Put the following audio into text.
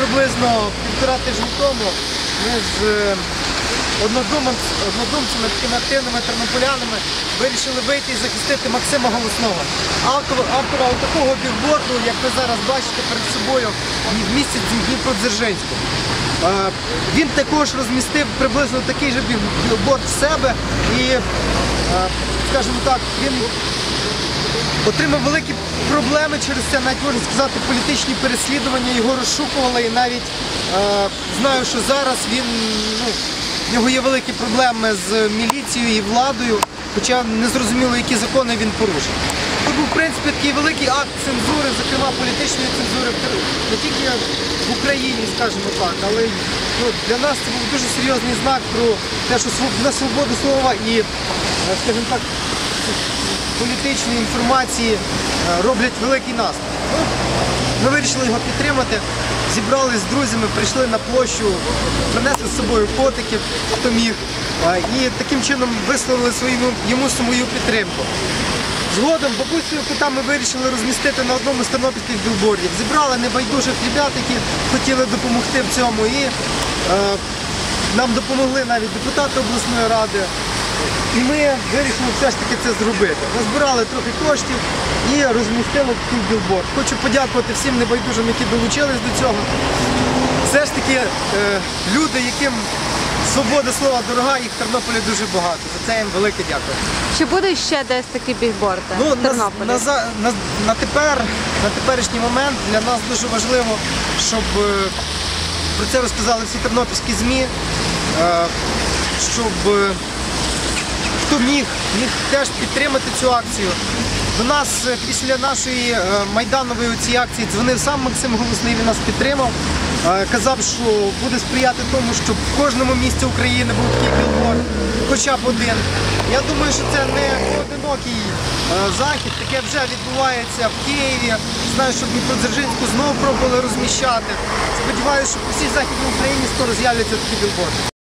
приблизно півтора тижні тому ми з е, однодумцями, такими активними тернополянами вирішили вийти і захистити Максима Голосного. Автора, такого бігборду, як ви зараз бачите перед собою, в місті Дніпродзержинську. Він також розмістив приблизно такий же бігборд в себе і, скажімо так, він отримав великі проблеми через це, навіть можна сказати, політичні переслідування, його розшукували і навіть е, знаю, що зараз він ну, в нього є великі проблеми з міліцією і владою, хоча не зрозуміло, які закони він порушив. Це був, в принципі, такий великий акт цензури, зокрема політичної цензури не тільки в Україні, скажімо так, але ну, для нас це був дуже серйозний знак про те, що на свободу слова і, е, скажімо так, політичної інформації е, роблять великий наступ. Ми вирішили його підтримати, зібрались з друзями, прийшли на площу, принесли з собою котиків, хто міг, е, і таким чином висловили свою, йому свою підтримку. Згодом бабусю кота ми вирішили розмістити на одному з тернопільських білбордів. Зібрали небайдужих ребят, які хотіли допомогти в цьому. І е, нам допомогли навіть депутати обласної ради. І ми вирішили все ж таки це зробити. Назбирали трохи коштів і розмістили такий білборд. Хочу подякувати всім небайдужим, які долучились до цього. Все ж таки е, люди, яким свобода слова дорога, їх в Тернополі дуже багато. За це їм велике дякую. Чи буде ще десь такі бігборди Ну, в на, Тернополі? на, за- на, на, тепер, на теперішній момент для нас дуже важливо, щоб е, про це розказали всі тернопільські ЗМІ, е, щоб хто міг, міг теж підтримати цю акцію. До нас е, після нашої е, майданової цієї акції дзвонив сам Максим Голосний, він нас підтримав. Е, Казав, що буде сприяти тому, щоб в кожному місті України був такий білборд, хоча б один. Я думаю, що це не поодинокий е, захід, таке вже відбувається в Києві. Знаю, що в Дніпродзержинську знову пробували розміщати. Сподіваюся, що по всій західній Україні скоро з'являться такі білборди.